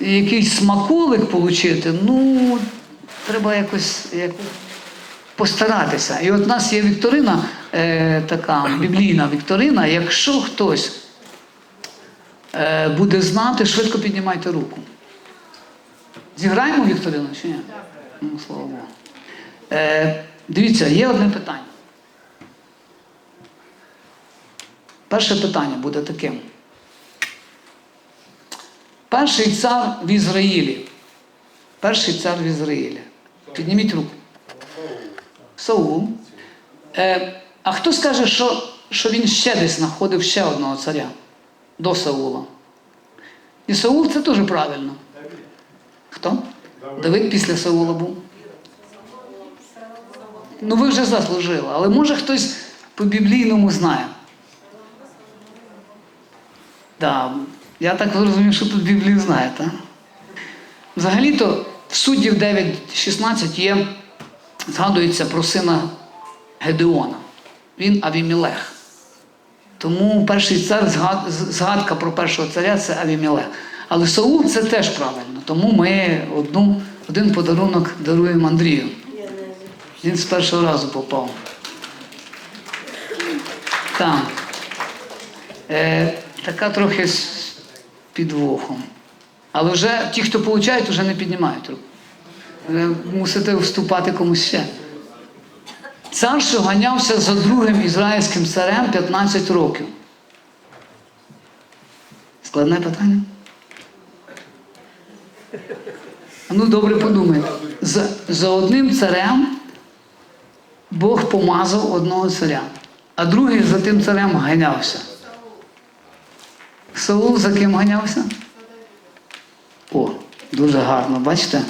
якийсь смаколик отримати, ну, треба якось як, постаратися. І от у нас є вікторина, е, така біблійна вікторина. Якщо хтось е, буде знати, швидко піднімайте руку. Зіграємо вікторину чи ні? Ну, слава Богу. Е, дивіться, є одне питання. Перше питання буде таким. Перший цар в Ізраїлі. Перший цар в Ізраїлі. Підніміть руку. Саул. Е, а хто скаже, що, що він ще десь знаходив ще одного царя до Саула? І Саул це теж правильно. Хто? Давид після Саула був. Ну ви вже заслужили, але може хтось по біблійному знає. Да, я так зрозумів, що тут Біблію знаєте. Взагалі-то в суддів 9.16 є, згадується про сина Гедеона. Він Авімілех. Тому перший цар, згадка про першого царя це Авімілех. Але Саул це теж правильно. Тому ми одну, один подарунок даруємо Андрію. Він з першого разу попав. Так. Е, така трохи підвохом. Але вже ті, хто получають, вже не піднімають руку. Мусите вступати комусь ще. Цар, що ганявся за другим ізраїльським царем 15 років. Складне питання? Ну, добре подумайте. За, за одним царем Бог помазав одного царя, а другий за тим царем ганявся. Саул за ким ганявся? О, дуже гарно, бачите?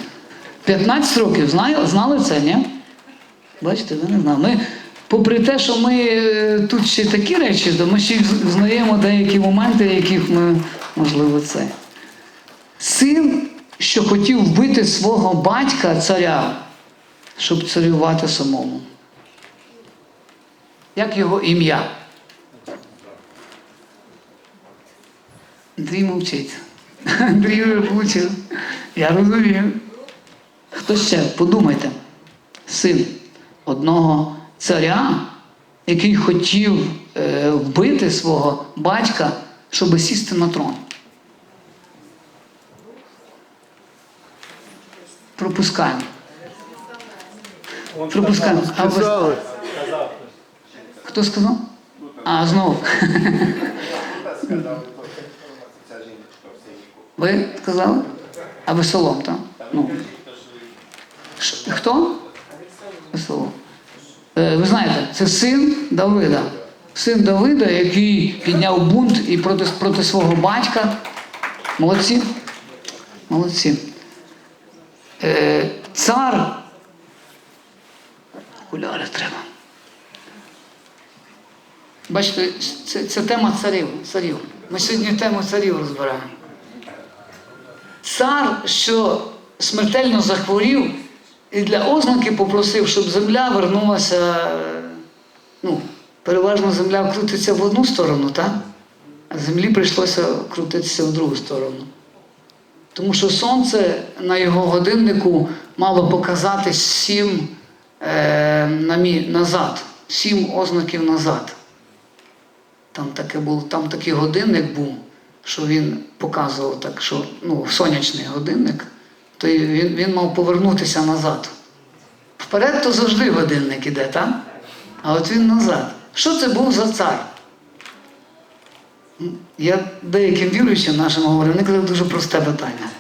15 років знали, знали це, ні? Бачите, ви не знали. Ми, попри те, що ми е, тут ще такі речі, то ми ще знаємо деякі моменти, яких ми, можливо, це. Син, що хотів вбити свого батька царя, щоб царювати самому. Як його ім'я? Андрій мовчить. Андрій вже влучив. Я розумію. Хто ще? Подумайте. Син одного царя, який хотів е, вбити свого батька, щоб сісти на трон. Пропускаємо. Пропускаємо. А ви- Хто сказав? А, знову. Ви сказали? А Весолом, так? Ну. Хто? Весолом. Е, Ви знаєте, це син Давида. Син Давида, який підняв бунт і проти, проти свого батька. Молодці. Молодці. Е, цар. Окуляри треба. Бачите, це, це тема царів, царів. Ми сьогодні тему царів розбираємо. Цар, що смертельно захворів, і для ознаки попросив, щоб земля вернулася. Ну, переважно земля крутиться в одну сторону, так? А землі прийшлося крутитися в другу сторону. Тому що сонце на його годиннику мало показати сім е, намі- назад, сім ознаків назад. Там, таке було, там такий годинник був, що він показував так, що ну, сонячний годинник, то він, він мав повернутися назад. Вперед то завжди годинник іде, так? А от він назад. Що це був за цар? Я деяким віруючим нашим говорю, вони казали дуже просте питання.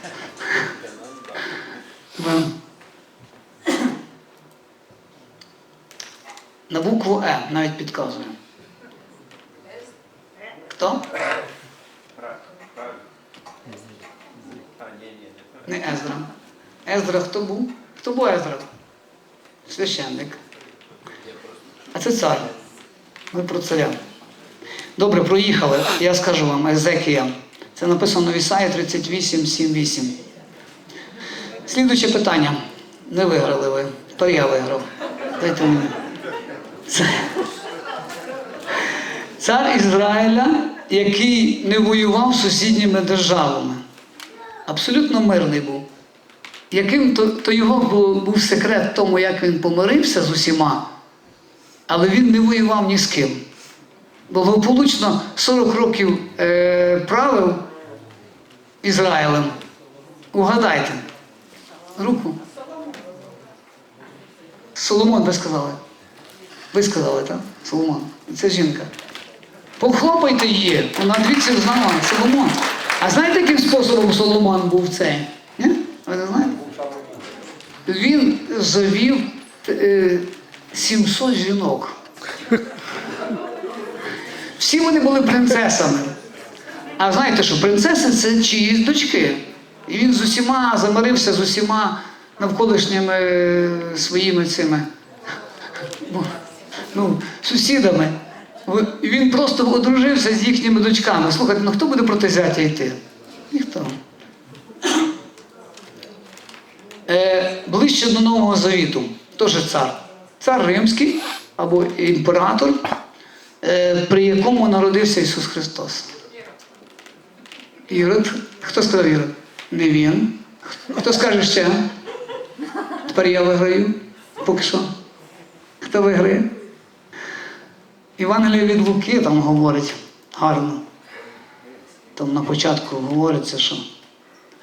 На букву Е навіть підказую. Хто? Не Ездра. Ездра хто був? Хто був Ездра? Священник. А це цар. Ми про царя. Добре, проїхали. Я скажу вам, Езекія. Це написано в Ісаї 38, 7, 8. Слідуюче питання. Не виграли ви. Тепер я виграв. Дайте мені. Цар Ізраїля, який не воював з сусідніми державами. Абсолютно мирний був. Яким то, то його був, був секрет тому, як він помирився з усіма, але він не воював ні з ким. Благополучно 40 років е, правив Ізраїлем. Угадайте. Руку. Соломон, ви сказали. Ви сказали, так? Соломон. Це жінка. Похлопайте її, вона двічі знала, Соломон. А знаєте, яким способом Соломон був? Ні? Ви не знаєте? Він завів е, 700 жінок. Всі вони були принцесами. А знаєте що, принцеси це чиїсь дочки. І він з усіма замирився з усіма навколишніми е, своїми цими ну, сусідами. Він просто одружився з їхніми дочками. Слухайте, ну хто буде проти зятя йти? Ніхто. Е, ближче до Нового Завіту, теж цар. Цар Римський або імператор, е, при якому народився Ісус Христос. Ірод. Хто сказав Ірод? Не він. Хто скаже ще? Тепер я виграю. Поки що. Хто виграє? Євангеліє від Луки там говорить гарно. Там на початку говориться, що.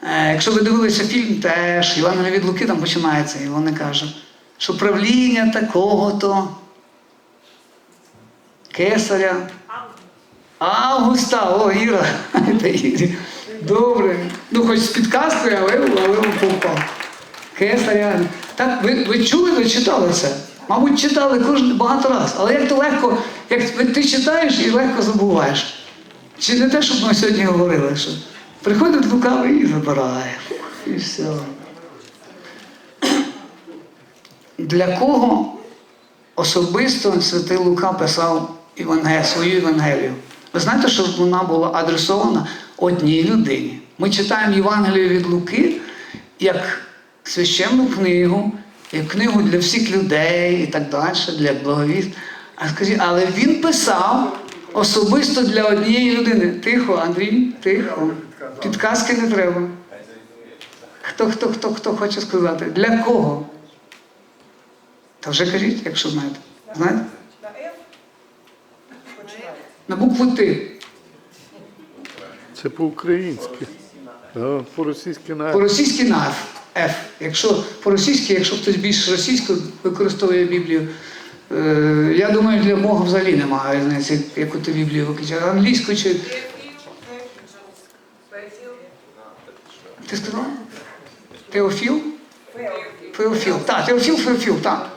Е, якщо ви дивилися фільм, теж Євангеліє від Луки там починається, і вони кажуть, що правління такого-то кесаря. Августа, о, Іра. Добре. Ну, хоч з підказкою, але, але попав. Кесаря. Так, ви, ви чули, ви читали це? Мабуть, читали кожен багато разів. Але як то легко, як ти читаєш і легко забуваєш. Чи не те, щоб ми сьогодні говорили, що приходить лукавий і забирає. І все. Для кого особисто святий Лука писав Євангелію, свою Євангелію? Ви знаєте, що вона була адресована одній людині. Ми читаємо Євангелію від Луки як священну книгу, як книгу для всіх людей і так далі, для благовіст. А скажіть, але він писав особисто для однієї людини. Тихо, Андрій, тихо. Підказки не треба. Хто, хто, хто, хто хоче сказати? Для кого? Та вже кажіть, якщо знаєте. Знаєте? На букву Т. Це по-українськи. По-російськи на По-російськи на F. Якщо по-російськи, якщо хтось більш російською використовує Біблію, е, я думаю, для Бога взагалі немає різниці, яку ти Біблію виключаєш. Англійською чи. Ти сказав? Теофіл? Феофіл. Так, Теофіл, Феофіл, так.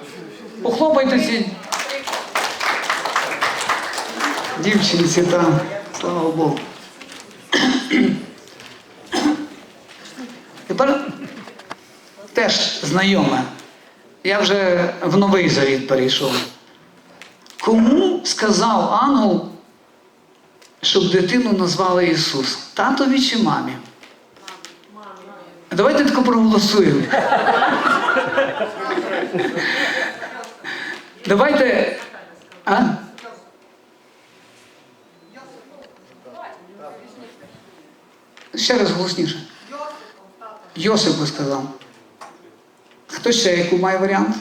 Похлопайте ці дівчинці там, слава Богу. Тепер теж знайоме. Я вже в новий завіт перейшов. Кому сказав ангел, щоб дитину назвали Ісус? Татові чи мамі? Давайте тако проголосуємо. Давайте. А? Ще раз голосніше. Йосип сказав. Хто ще яку має варіант?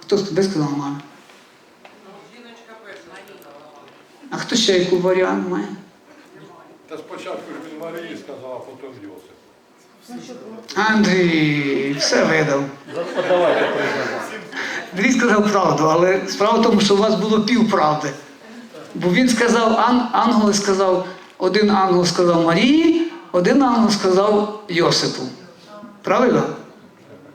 Хто де сказав мамі? А хто ще яку варіант має? Та спочатку ж він Марії сказав, а потім Йосип. Андрій, все видав. Андрій сказав правду, але справа в тому, що у вас було півправди. Бо він сказав, ан, ангел сказав, один ангел сказав Марії, один ангел сказав Йосипу. Правильно?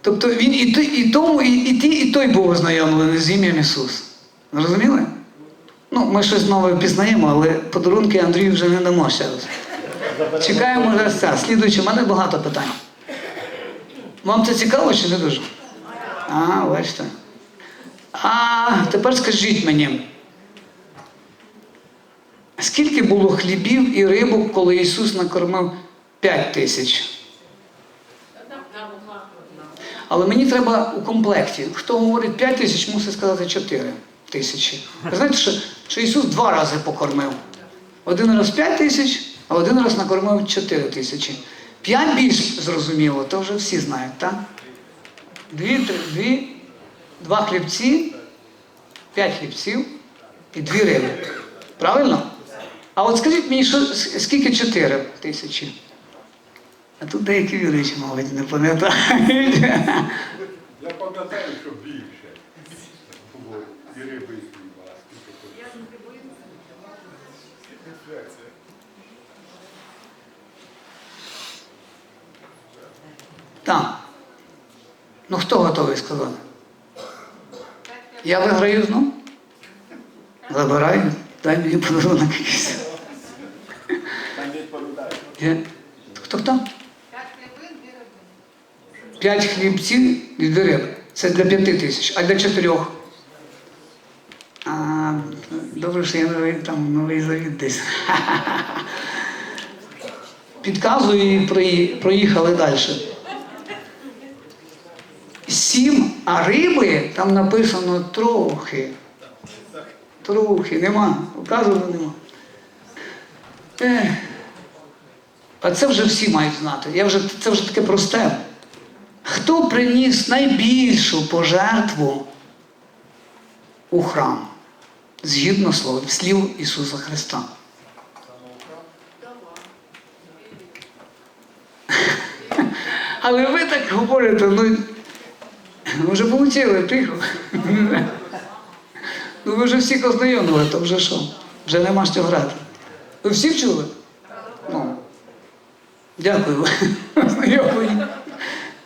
Тобто він і, той, і тому, і, і ті, і той був ознайомлений з ім'ям Ісус. Зрозуміли? Ну, ми щось нове пізнаємо, але подарунки Андрію вже не дамо ще раз. Чекаємо це. Слідуючи, в мене багато питань. Вам це цікаво чи не дуже? А, бачите. А тепер скажіть мені, скільки було хлібів і рибок, коли Ісус накормив 5 тисяч? Але мені треба у комплекті. Хто говорить 5 тисяч, мусить сказати 4 тисячі. Ви знаєте, що, що Ісус два рази покормив. Один раз 5 тисяч, а один раз накормив 4 тисячі. П'ять більш зрозуміло, то вже всі знають, так? Дві, три- дві, два хлібці, п'ять хлібців і дві риби. Правильно? А от скажіть мені, що, скільки 4 тисячі? А тут деякі віруючі, мабуть, не пам'ятають. Я пам'ятаю, що більше було і риби. Так. Ну хто готовий сказати? Я виграю знов? Забираю, дай мені подарунок якийсь. Хто хто? П'ять хлібців дві риби. Це для п'яти тисяч, а для чотирьох. А, добре, що я новий, там новий завіт десь. Підказую і проїхали далі. Сім, а риби там написано трохи. Трохи, нема. Вказано нема. Ех. А це вже всі мають знати. Я вже, це вже таке просте. Хто приніс найбільшу пожертву у храм? Згідно слов, слів Ісуса Христа. Але ви так говорите, ну вже получили, тихо. Ну ви вже всіх ознайомили, то вже що? Вже нема що грати. Ви всі вчули? Ну. Дякую. Ознайомлені.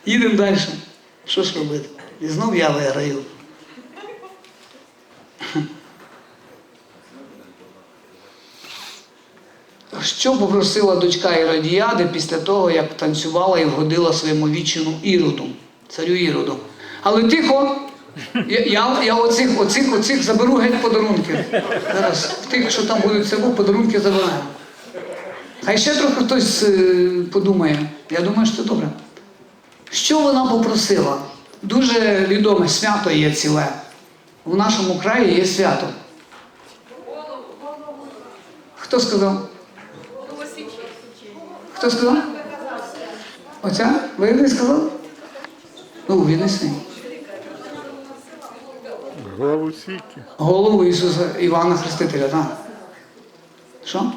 Їдемо далі. Що ж робити? І знов я виграю. Що попросила дочка Іродіади після того, як танцювала і вгодила своєму вічному Іроду, царю Іроду. Але тихо, я, я, я оцих, оцих, оцих заберу геть подарунки. Зараз тих, що там будуть село, подарунки забираємо. Хай ще трохи хтось е, подумає. Я думаю, що це добре. Що вона попросила? Дуже відоме свято є ціле. У нашому краї є свято. Хто сказав? Хто сказав? Оця? Ви не сказали? Ну, віднеси. Главу сіки. Голову Ісуса Івана Хрестителя, так. Що?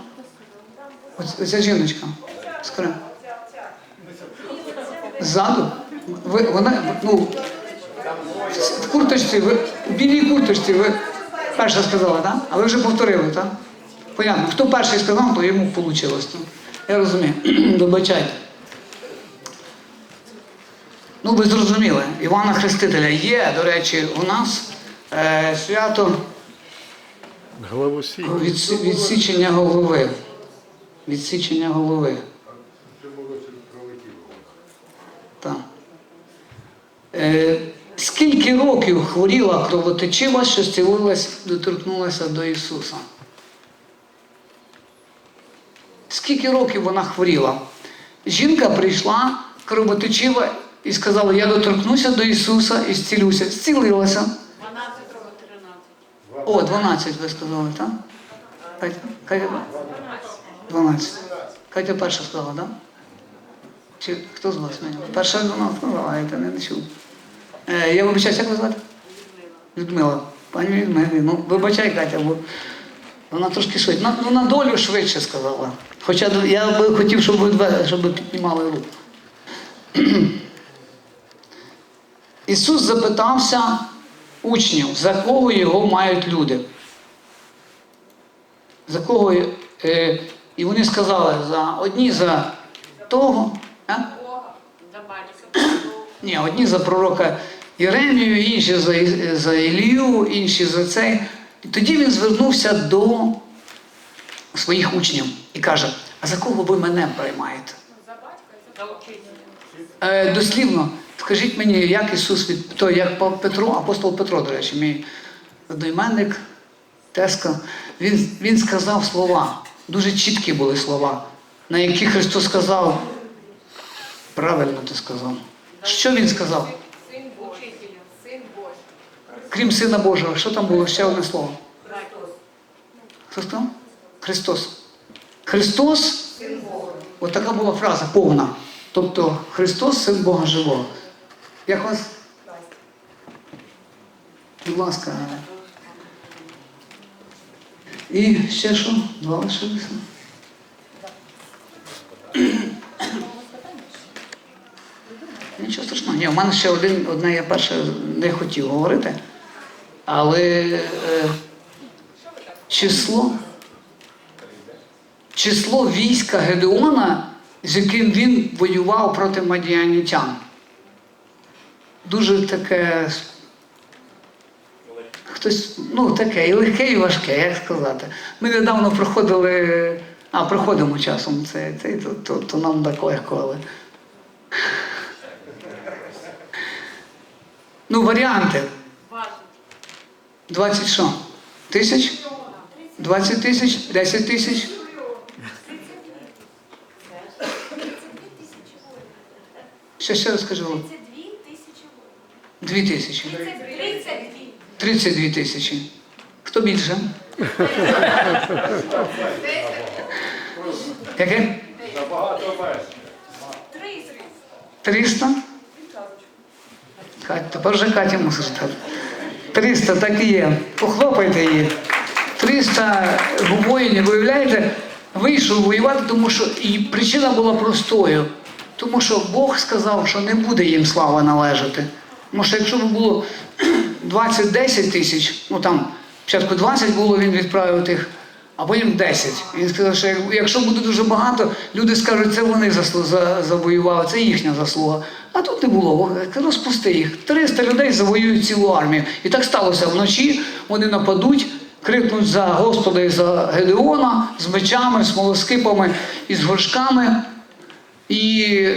Оця жіночка. Скажи. Ззаду? Ви, вона, ну, в- курточці, ви, в білій курточці ви перша сказала, так? А ви вже повторили, так? Понятно. Хто перший сказав, то йому вийшло. Я розумію. Вибачайте. Ну, ви зрозуміли, Івана Хрестителя є, до речі, у нас е, свято відсічення голови. Відсічення голови. В цьому році пролетіло. Так. Е, скільки років хворіла кровотечива, що зцілилась, доторкнулася до Ісуса? Скільки років вона хворіла? Жінка прийшла кровотечива і сказала, я доторкнуся до Ісуса і зцілюся. Зцілилася. 12 13. О, 12 ви сказали, так? Катя, Катя, 12. Катя перша сказала, так? Чи хто з вас мені? Перша 12 сказала, а я те не чув. Е, я вибачаюсь, як ви звати? Людмила. Пані Людмила, ну вибачай, Катя, бо вона трошки швидше. На, ну на долю швидше сказала. Хоча я би хотів, щоб ви щоб піднімали руку. Ісус запитався учнів, за кого його мають люди. За кого, е, і вони сказали, за одні за того, а? Ні, одні за пророка Єремію, інші за, за Ілію, інші за цей. І тоді він звернувся до своїх учнів і каже: А за кого ви мене приймаєте? За батька, за. Е, дослівно, скажіть мені, як Ісус від то, як Петро, апостол Петро, до речі, мій одноіменник, Теска, він, він сказав слова, дуже чіткі були слова, на які Христос сказав. Правильно ти сказав. Що він сказав? Син учителя, син Божий. Крім Сина Божого, що там було ще одне слово? Сказав? Христос. Христос От така була фраза повна. Тобто Христос син Бога живого. Як вас? Будь ласка. І ще що? Два лишилися. Ні, у мене ще один, одне я перше не хотів говорити. Але е, число, число війська Гедеона, з яким він воював проти мадіанітян. Дуже таке. Хтось, ну таке, і легке, і важке, як сказати. Ми недавно проходили, а проходимо часом це, це то, то, то нам так легко, але. Ну, варіанти. 20 що? Тисяч? 20 тисяч? 10 тисяч? Ще ще раз скажу. 32 тисячі воїнів. Дві тисячі. 32. 32 тисячі. Хто більше? Яке? Набагато менше. 300? Кать, тепер Катя мусиш дати. 300, так і є. Похлопайте її. 300 воїнів, виявляєте, вийшов воювати, тому що і причина була простою. Тому що Бог сказав, що не буде їм слава належати. Тому що якщо б було 20-10 тисяч, ну там спочатку 20 було, він відправив тих, а потім 10. Він сказав, що якщо буде дуже багато, люди скажуть, це вони завоювали, це їхня заслуга. А тут не було. Розпусти їх. 300 людей завоюють цілу армію. І так сталося вночі. Вони нападуть, крикнуть за Господа і за Гедеона з мечами, смолоскипами і з горшками. І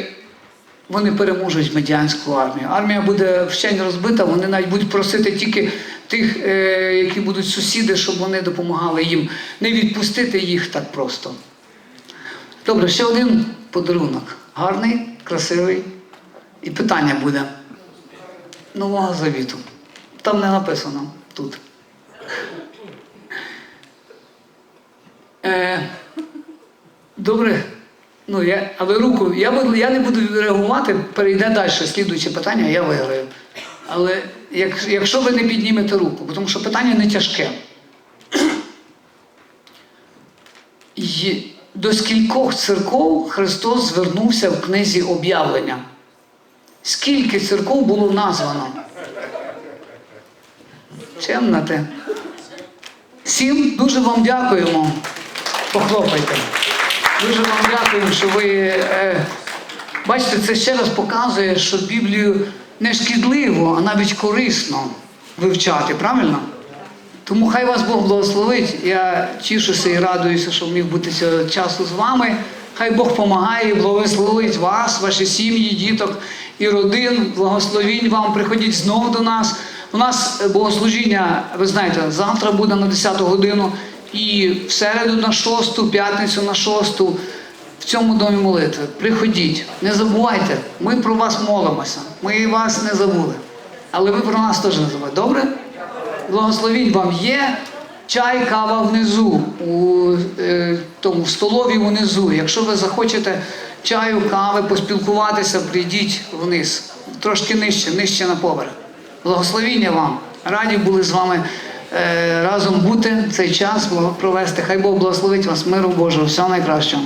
вони переможуть медіанську армію. Армія буде вщень розбита, вони навіть будуть просити тільки тих, е, які будуть сусіди, щоб вони допомагали їм не відпустити їх так просто. Добре, ще один подарунок. Гарний, красивий. І питання буде Нового Завіту. Там не написано тут. Е, добре. Ну, я, але руку, я, я не буду реагувати, перейде далі слідуюче питання, я виграю. Але як, якщо ви не піднімете руку, тому що питання не тяжке. І до скількох церков Христос звернувся в книзі об'явлення? Скільки церков було названо? Чемна те. Всім дуже вам дякуємо. Похлопайте. Дуже вам дякую, що ви е, бачите, це ще раз показує, що Біблію не шкідливо, а навіть корисно вивчати, правильно? Тому хай вас Бог благословить. Я тішуся і радуюся, що вмів бути цього часу з вами. Хай Бог допомагає, благословить вас, ваші сім'ї, діток і родин. Благословінь вам. Приходіть знову до нас. У нас е, богослужіння, ви знаєте, завтра буде на 10 годину, і в середу на 6, п'ятницю на 6 в цьому домі молитви. Приходіть, не забувайте, ми про вас молимося. Ми вас не забули. Але ви про нас теж не забувайте. Добре? Благословінь вам є. Чай, кава внизу, у е, тому в столові внизу. Якщо ви захочете чаю, кави, поспілкуватися, прийдіть вниз. Трошки нижче, нижче на поверх. Благословіння вам. Раді були з вами разом бути цей час провести. Хай Бог благословить вас, миру Божого, всього найкращого.